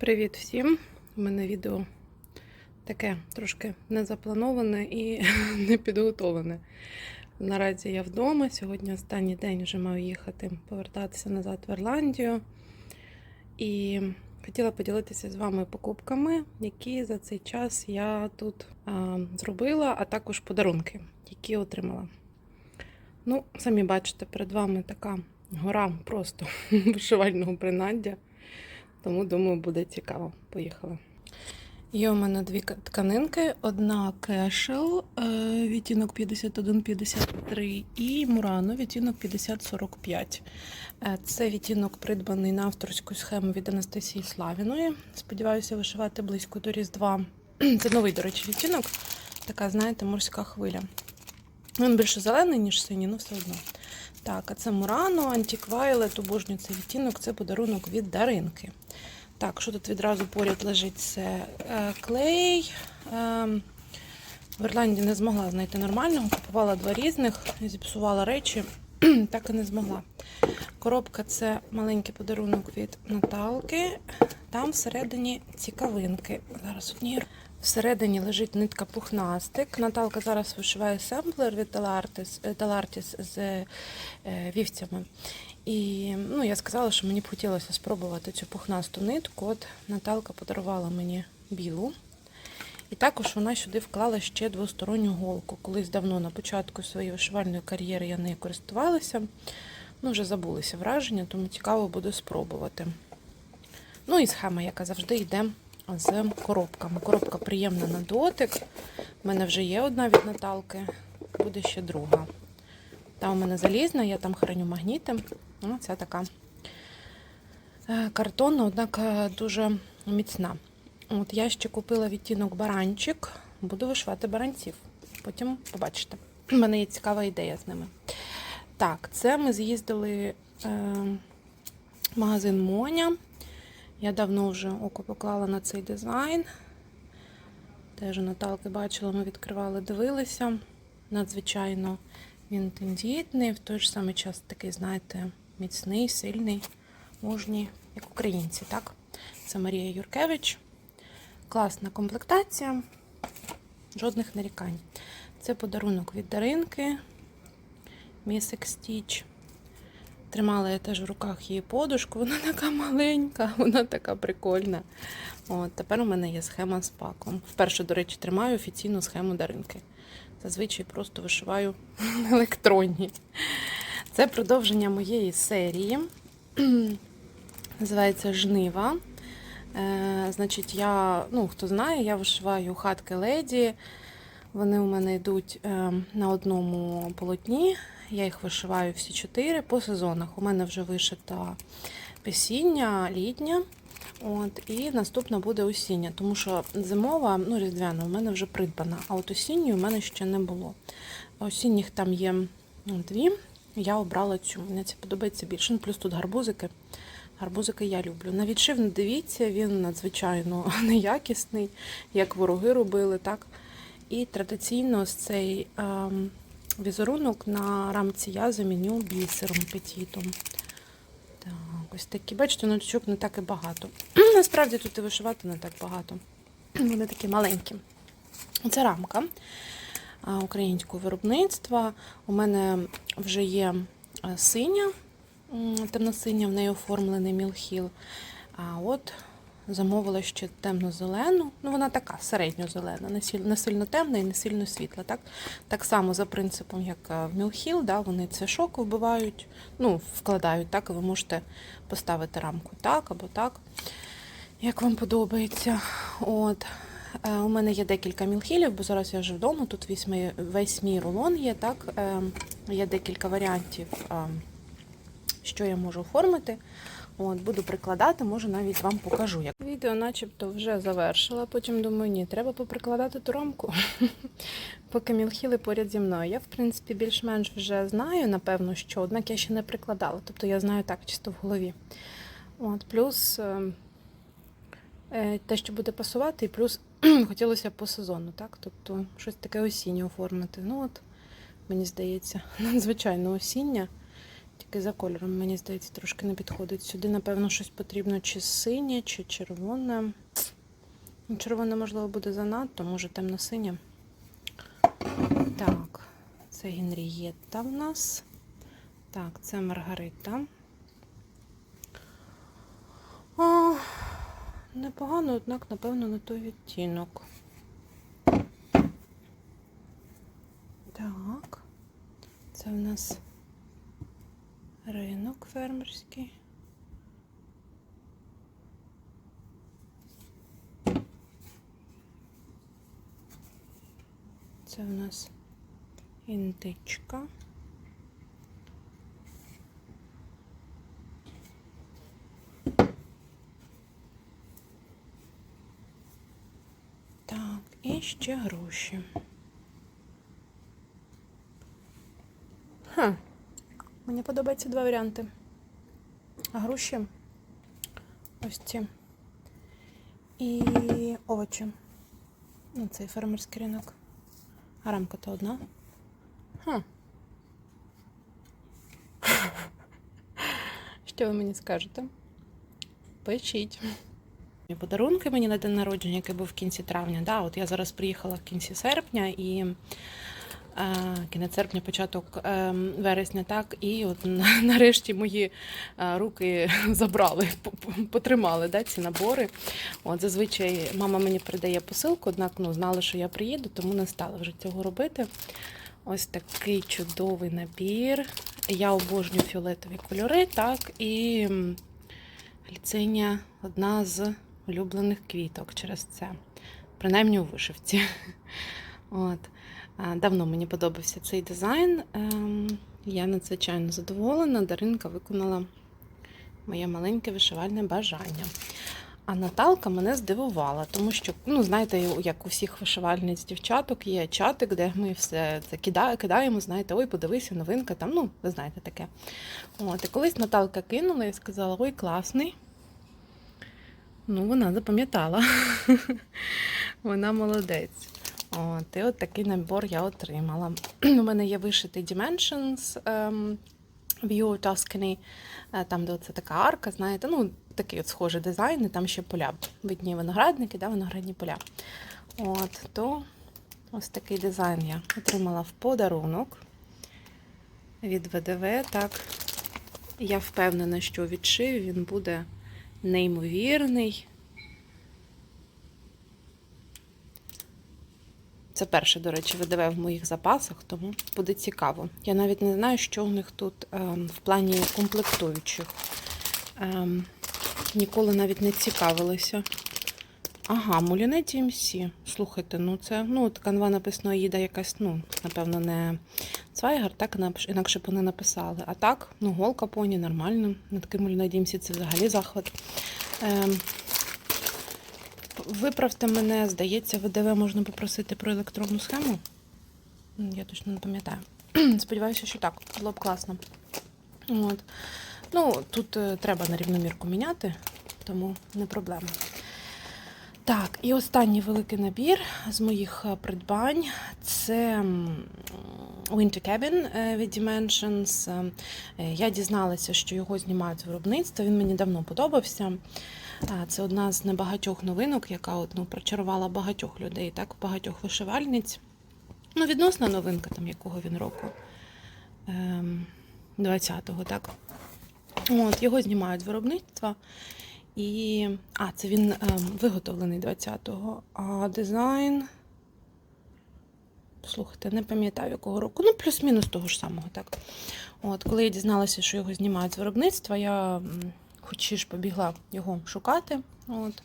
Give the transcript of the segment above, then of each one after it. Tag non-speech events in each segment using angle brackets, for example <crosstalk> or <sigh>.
Привіт всім! У мене відео таке трошки незаплановане і <laughs> не підготовлене. Наразі я вдома. Сьогодні останній день вже маю їхати повертатися назад в Ірландію. І хотіла поділитися з вами покупками, які за цей час я тут а, зробила, а також подарунки, які отримала. Ну, самі бачите, перед вами така гора просто <laughs> вишивального принаддя. Тому, думаю, буде цікаво. Поїхали. Є у мене дві тканинки: одна кешел, е, відтінок 51-53 і Мурано, відтінок 50-45. Е, Це відтінок придбаний на авторську схему від Анастасії Славіної. Сподіваюся, вишивати близько до Різдва. <clears throat> Це новий, до речі, відтінок. Така, знаєте, морська хвиля. Він більше зелений, ніж синій, але все одно. Так, а це Мурано, Антік Вайлет, обожнюю цей відтінок, це подарунок від Даринки. Так, що тут відразу поряд лежить? Це е, клей. Е, в Ірландії не змогла знайти нормального, купувала два різних, зіпсувала речі, <clears throat> так і не змогла. Коробка це маленький подарунок від Наталки. Там всередині цікавинки. Зараз одні. Всередині лежить нитка пухнастик. Наталка зараз вишиває семплер від е, з е, вівцями. І ну, я сказала, що мені б хотілося спробувати цю пухнасту нитку. От Наталка подарувала мені білу. І також вона сюди вклала ще двосторонню голку. Колись давно на початку своєї вишивальної кар'єри я нею користувалася. Ну, вже забулися враження, тому цікаво буде спробувати. Ну і схема, яка завжди йде з коробками. Коробка приємна на дотик. У мене вже є одна від Наталки, буде ще друга. Та у мене залізна, я там храню магніти. Ну, це така е, картонна, однак е, дуже міцна. От я ще купила відтінок баранчик, буду вишивати баранців. Потім побачите. У мене є цікава ідея з ними. Так, це ми з'їздили е, в магазин Моня. Я давно вже око поклала на цей дизайн. Теж у Наталки бачила, ми відкривали, дивилися. Надзвичайно він тендітний, в той же самий час такий, знаєте, міцний, сильний, мужній, як українці, так? Це Марія Юркевич. Класна комплектація, жодних нарікань. Це подарунок від Даринки, Місик Стіч. Тримала я теж в руках її подушку, вона <laughs> така маленька, вона така прикольна. От, тепер у мене є схема з паком. Вперше, до речі, тримаю офіційну схему Даринки. Зазвичай просто вишиваю <laughs> електронні. Це продовження моєї серії. <clears throat> Називається Жнива. Е, значить, я, ну, хто знає, я вишиваю хатки леді. Вони у мене йдуть е, на одному полотні. Я їх вишиваю всі чотири по сезонах. У мене вже вишита весіння, літня. От, і наступна буде осіння, тому що зимова, ну, різдвяна, у мене вже придбана, а от осінньої у мене ще не було. Осінніх там є дві. Я обрала цю. Мені це подобається більше. Ну, плюс тут гарбузики. Гарбузики я люблю. На відшив не дивіться, він надзвичайно <laughs> неякісний, як вороги робили, так? І традиційно з цей ем, візерунок на рамці я заміню бісером петітом. Так, ось такі, бачите, ниточок не так і багато. <clears throat> Насправді тут і вишивати не так багато. Вони такі маленькі. Це рамка українського виробництва. У мене вже є синя, темно-синя, в неї оформлений мілхіл. А от замовила ще темно-зелену. Ну, вона така середньо-зелена, не сильно темна і не сильно світла. Так, так само за принципом, як е, в мілхіл, да, вони цвяшок вбивають, ну, вкладають, так, і ви можете поставити рамку так або так, як вам подобається. От. Е, У мене є декілька мілхілів, бо зараз я вже вдома. Тут весь мій, весь мій рулон є. Так? Е, Є декілька варіантів, е, що я можу оформити. От, буду прикладати, може навіть вам покажу. Як. Відео начебто вже завершила, потім думаю, ні, треба поприкладати ту рамку, <laughs> поки мілхіли поряд зі мною. Я, в принципі, більш-менш вже знаю, напевно, що, однак я ще не прикладала. Тобто я знаю так, чисто в голові. От, плюс е, е, те, що буде пасувати, і плюс <clears throat> хотілося по сезону, так? Тобто щось таке осіннє оформити. Ну от, мені здається, <laughs> надзвичайно осіння. Такий за кольором, мені здається, трошки не підходить. Сюди, напевно, щось потрібно чи синє, чи червоне. Ну, Червоне, можливо, буде занадто, може темно-синє. Так, це Генрієтта в нас. Так, це Маргарита. О, непогано, однак, напевно, не той відтінок. Так, це в нас ринок фермерський. Це в нас індичка. Так, і ще гроші. Ха. Мені подобаються два варіанти. Груші ось ці. І овочі. Ну, цей фермерський ринок. А рамка то одна. Ха. Що ви мені скажете? Пишіть. І Подарунки мені на день народження, який був в кінці травня. Да, от я зараз приїхала в кінці серпня і кінець серпня, початок е, вересня, так, і от <laughs> нарешті мої е, руки <laughs> забрали, по- по- потримали да, ці набори. От зазвичай мама мені передає посилку, однак ну, знала, що я приїду, тому не стала вже цього робити. Ось такий чудовий набір. Я обожнюю фіолетові кольори, так, і м, одна з улюблених квіток через це. Принаймні у вишивці. <laughs> От. А, Давно мені подобався цей дизайн. Ем, Я надзвичайно задоволена. Даринка виконала моє маленьке вишивальне бажання. А Наталка мене здивувала, тому що, ну, знаєте, як у всіх вишивальниць дівчаток є чатик, де ми все це кидаємо, знаєте, ой, подивися, новинка, там, ну, ви знаєте таке. От, і колись Наталка кинула і сказала, ой, класний. Ну, вона запам'ятала. <laughs> вона молодець. От, і от такий набор я отримала. <clears throat> У мене є вишитий Dimensions ем, View Tuscany, е, там, де це така арка, знаєте, ну, такий от схожий дизайн, і там ще поля. Видні виноградники, да, виноградні поля. От, то ось такий дизайн я отримала в подарунок від ВДВ. Так, я впевнена, що відшив він буде неймовірний. Це перше, до речі, ВДВ в моїх запасах, тому буде цікаво. Я навіть не знаю, що у них тут ем, в плані комплектуючих. Ем, ніколи навіть не цікавилася. Ага, Муліне DMC. Слухайте, ну це ну, канва написано їда якась, ну, напевно, не Цвайгар, так інакше- б вони написали. А так, ну, голка поні, нормально. На такий Муліне DMC це взагалі захват. Ем, Виправте мене, здається, ВДВ можна попросити про електронну схему. Я точно не пам'ятаю. <clears throat> Сподіваюся, що так. Було б класно. От. Ну, тут е, треба на рівномірку міняти, тому не проблема. Так, і останній великий набір з моїх е, придбань це Winter Cabin е, від Dimensions. Я дізналася, що його знімають з виробництва. Він мені давно подобався. Це одна з небагатьох новинок, яка ну, прочарувала багатьох людей, так, багатьох вишивальниць. Ну, відносна новинка, там якого він року. Ем, 20-го, так. От, його знімають з виробництва. І. А, це він ем, виготовлений 20-го. А дизайн. Слухайте, не пам'ятаю якого року. Ну, плюс-мінус того ж самого, так. От, коли я дізналася, що його знімають з виробництва, я м, хоч ж побігла його шукати. От.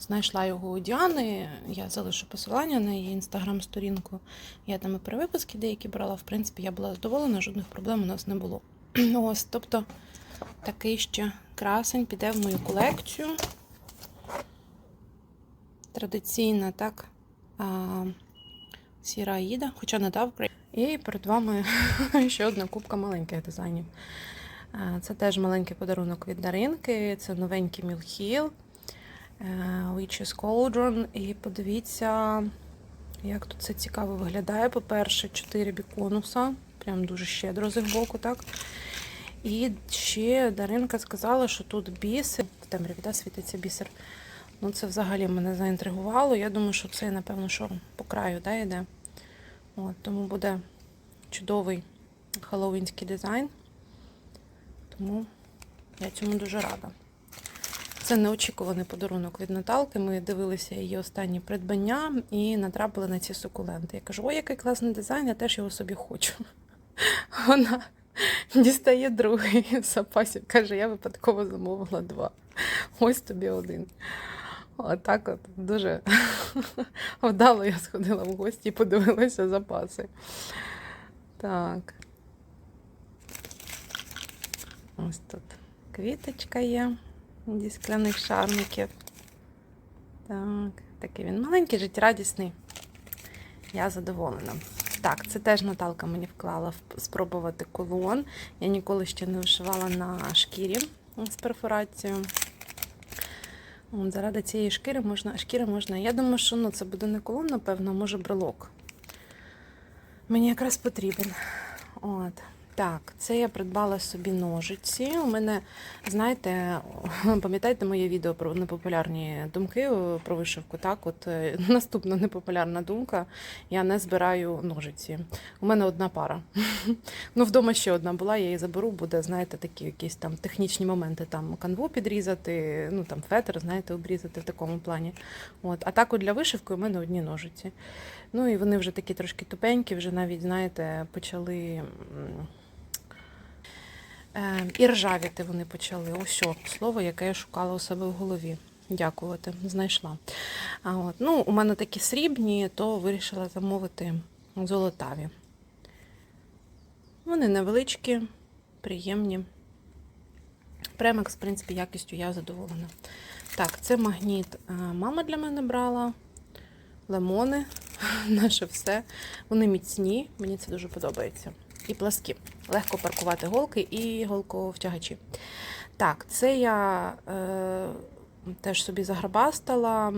Знайшла його у Діани. Я залишу посилання на її інстаграм-сторінку. Я там і перевипуски деякі брала. В принципі, я була задоволена, жодних проблем у нас не було. <clears throat> Ось, тобто, такий ще красень піде в мою колекцію. Традиційна, так. А, сіра Аїда, хоча не дав. І перед вами <laughs> ще одна кубка маленьких дизайнів. А, Це теж маленький подарунок від Даринки. Це новенький Мілхіл. Witch's Cauldron. І подивіться, як тут це цікаво виглядає. По-перше, 4 біконуса. Прям дуже щедро з їх боку, так. І ще Даринка сказала, що тут бісер. В темряві да, світиться бісер. Ну, це взагалі мене заінтригувало. Я думаю, що це, напевно, що по краю да, йде. От, тому буде чудовий хеллоуінський дизайн. Тому я цьому дуже рада. Це неочікуваний подарунок від Наталки. Ми дивилися її останні придбання і натрапили на ці сукуленти. Я кажу, ой, який класний дизайн, я теж його собі хочу. <laughs> Вона дістає другий <laughs> в запасі. Каже, я випадково замовила два. Ось тобі один. Отак от дуже <laughs> вдало я сходила в гості і подивилася запаси. Так. Ось тут квіточка є зі скляних шарників. Так, такий він маленький, життєрадісний. Я задоволена. Так, це теж Наталка мені вклала спробувати колон. Я ніколи ще не вишивала на шкірі з перфорацією. От, заради цієї шкіри можна, шкіри можна. Я думаю, що ну, це буде не колон, напевно, може брелок. Мені якраз потрібен. От. Так, це я придбала собі ножиці. У мене, знаєте, <laughs> пам'ятаєте моє відео про непопулярні думки е, про вишивку? Так, от е, <laughs> наступна непопулярна думка. Я не збираю ножиці. У мене одна пара. <laughs> Ну, вдома ще одна була, я її заберу, буде, знаєте, такі якісь там технічні моменти, там канву підрізати, ну там фетр, знаєте, обрізати в такому плані. От. А так от для вишивки у мене одні ножиці. Ну і вони вже такі трошки тупенькі, вже навіть, знаєте, почали. М, Е, і ржавіти вони почали. Ось слово, яке я шукала у себе в голові. Дякувати, знайшла. А от, ну, у мене такі срібні, то вирішила замовити золотаві. Вони невеличкі, приємні. Премекс, в принципі, якістю я задоволена. Так, це магніт е, мама для мене брала. Лимони, <laughs> наше все. Вони міцні, мені це дуже подобається. І пласкі. Легко паркувати голки і голковтягачі. Так, це я е, теж собі заграбастала.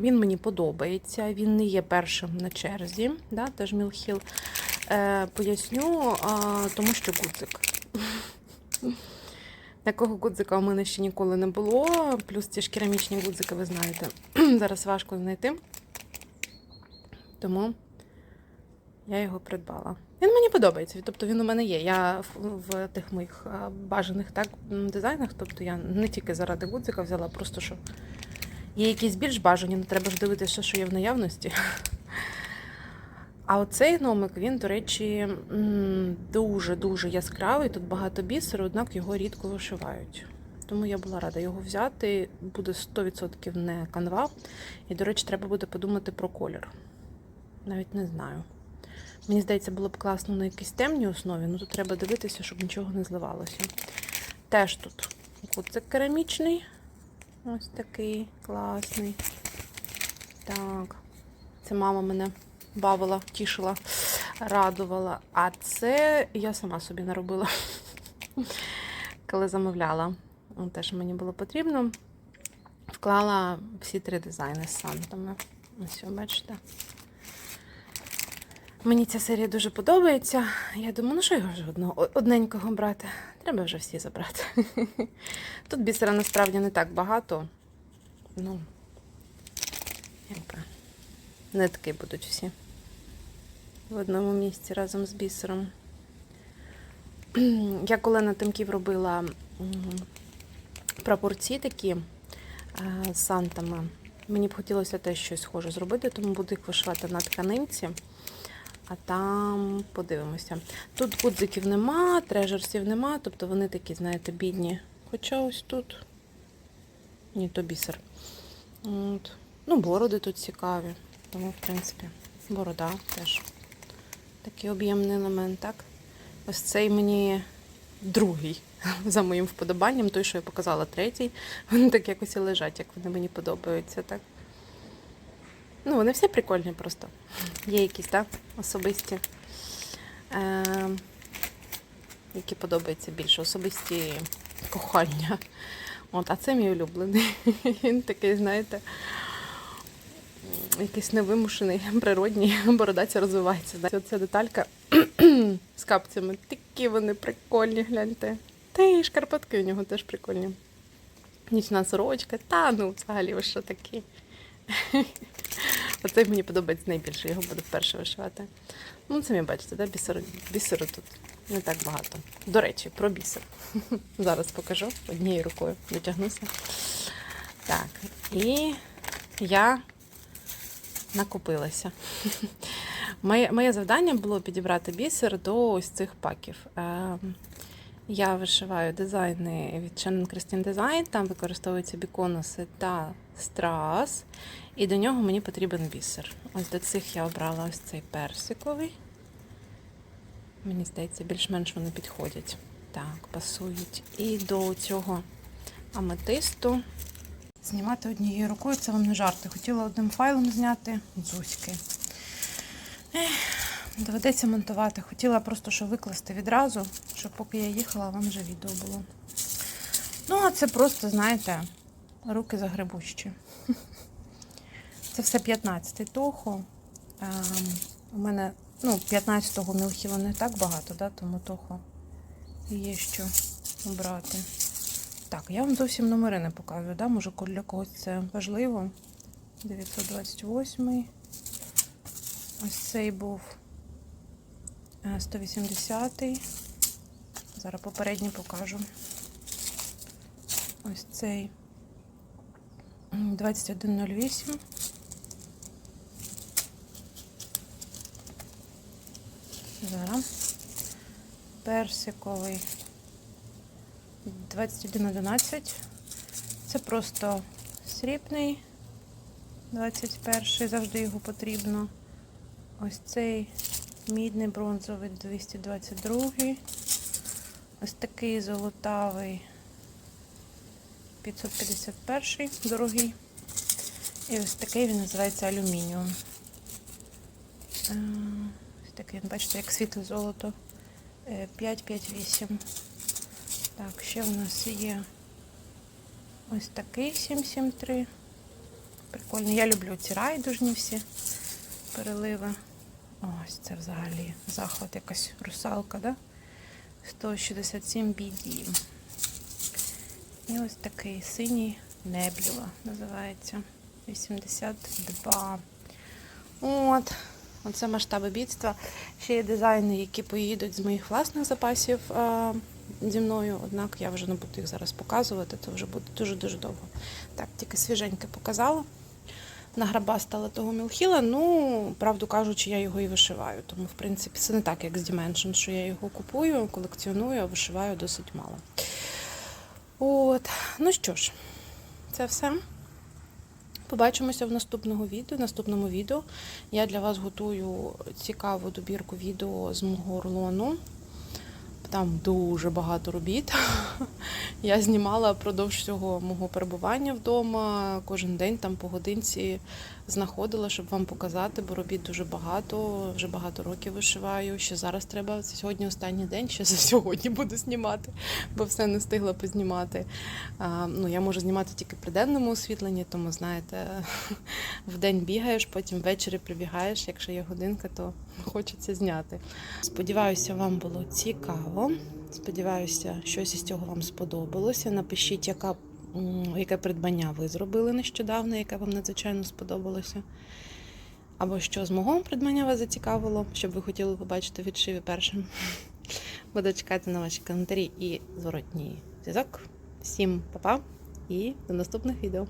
Він мені подобається, він не є першим на черзі, да, теж Мілхіл. Е, поясню, а, тому що гудзик. <laughs> Такого гудзика у мене ще ніколи не було. Плюс ці ж керамічні гудзики, ви знаєте, <clears throat> зараз важко знайти. Тому я його придбала. Він мені подобається, тобто він у мене є. Я в, тих моїх бажаних так дизайнах, тобто я не тільки заради гудзика взяла, просто що є якісь більш бажані, не треба ж дивитися, що є в наявності. А оцей номик, він, до речі, дуже-дуже яскравий. Тут багато бісеру, однак його рідко вишивають. Тому я була рада його взяти. Буде 100% не канва. І, до речі, треба буде подумати про колір. Навіть не знаю. Мені здається, було б класно на якійсь темній основі, ну тут треба дивитися, щоб нічого не зливалося. Теж тут куцик керамічний. Ось такий класний. Так. Це мама мене бавила, тішила, радувала. А це я сама собі наробила, <laughs> коли замовляла. Те, що мені було потрібно. Вклала всі три дизайни з сантами. Ось, бачите. Мені ця серія дуже подобається. Я думаю, ну що його вже одного одненького брати? Треба вже всі забрати. <laughs> Тут бісера насправді не так багато. Ну, якби нитки будуть всі в одному місці разом з бісером. <clears throat> Я коли на тимків робила прапорці такі е, з сантами, мені б хотілося теж щось схоже зробити, тому буду їх вишивати на тканинці. А там подивимося. Тут гудзиків нема, трежерсів нема, тобто вони такі, знаєте, бідні. Хоча ось тут. Ні, то бісер. От. Ну, бороди тут цікаві. Тому, в принципі, борода теж такий об'ємний елемент, так? Ось цей мені другий <laughs> за моїм вподобанням, той, що я показала, третій. Вони так якось і лежать, як вони мені подобаються, так? Ну, вони всі прикольні просто. Є якісь, так, особисті, е, які подобаються більше, особисті кохання. От, а це мій улюблений. <laughs> Він такий, знаєте, якийсь невимушений, природній, бородаця розвивається. Оця деталька <clears throat> з капцями. Такі вони прикольні, гляньте. Та й шкарпетки у нього теж прикольні. Нічна сорочка, та ну взагалі ви що такі. <laughs> Оцей мені подобається найбільше, його буду вперше вишивати. Ну, самі бачите, да? бісеру, бісеру тут не так багато. До речі, про бісер. <laughs> Зараз покажу однією рукою дотягнуся. Так, і я накупилася. <laughs> Моє, моє завдання було підібрати бісер до ось цих паків. Я вишиваю дизайни від Shannon Christine Design, там використовуються біконуси та страс, і до нього мені потрібен бісер. Ось до цих я обрала ось цей персиковий. Мені здається, більш-менш вони підходять. Так, пасують. І до цього аметисту. Знімати однією рукою це вам не жарти. Хотіла одним файлом зняти дзузьки. Ех, доведеться монтувати. Хотіла просто що викласти відразу, щоб поки я їхала, вам вже відео було. Ну, а це просто, знаєте, руки загребущі. <laughs> Це все 15-й тохо. Ем, у мене ну, 15-го мілхіла не так багато, да, тому тохо є що обрати. Так, я вам зовсім номери не показую, да? може для когось це важливо. 928-й. Ось цей був е, 180. Зараз попередній покажу. Ось цей м, 2108. Зараз. Персиковий 2111. Це просто срібний 21 завжди його потрібно. Ось цей мідний бронзовий 222. Ось такий золотавий 551 дорогий. І ось такий він називається алюмініум. Е, Ось такий, бачите, як світле золото. Е, 558. Так, ще в нас є ось такий 773. Прикольно. Я люблю ці райдужні всі переливи. Ось це взагалі захват якась русалка, да? 167 BD. І ось такий синій небюла називається. 82. От. Оце масштаби бідства. Ще є дизайни, які поїдуть з моїх власних запасів а, зі мною, однак я вже не буду їх зараз показувати, це вже буде дуже-дуже довго. Так, тільки свіженьке показала. Награбастала того мілхіла, ну, правду кажучи, я його і вишиваю. Тому, в принципі, це не так, як з Dimension, що я його купую, колекціоную, а вишиваю досить мало. От, ну що ж, це все. Побачимося в наступному відео. наступному відео я для вас готую цікаву добірку відео з мого рулону. Там дуже багато робіт. <laughs> Я знімала впродовж всього мого перебування вдома. Кожен день там по годинці знаходила, щоб вам показати, бо робіт дуже багато. Вже багато років вишиваю. Ще зараз треба. Сьогодні останній день, ще за сьогодні буду знімати, бо все не встигла познімати. А, ну, я можу знімати тільки при денному освітленні, тому знаєте, <laughs> в день бігаєш, потім ввечері прибігаєш. Якщо є годинка, то хочеться зняти. Сподіваюся, вам було цікаво. Сподіваюся, щось із цього вам сподобалося. Напишіть, яка, яке придбання ви зробили нещодавно, яке вам надзвичайно сподобалося. Або що з мого придбання вас зацікавило, щоб ви хотіли побачити відшиві першим. <laughs> Буду чекати на ваші коментарі і зворотній зв'язок. Всім па-па і до наступних відео.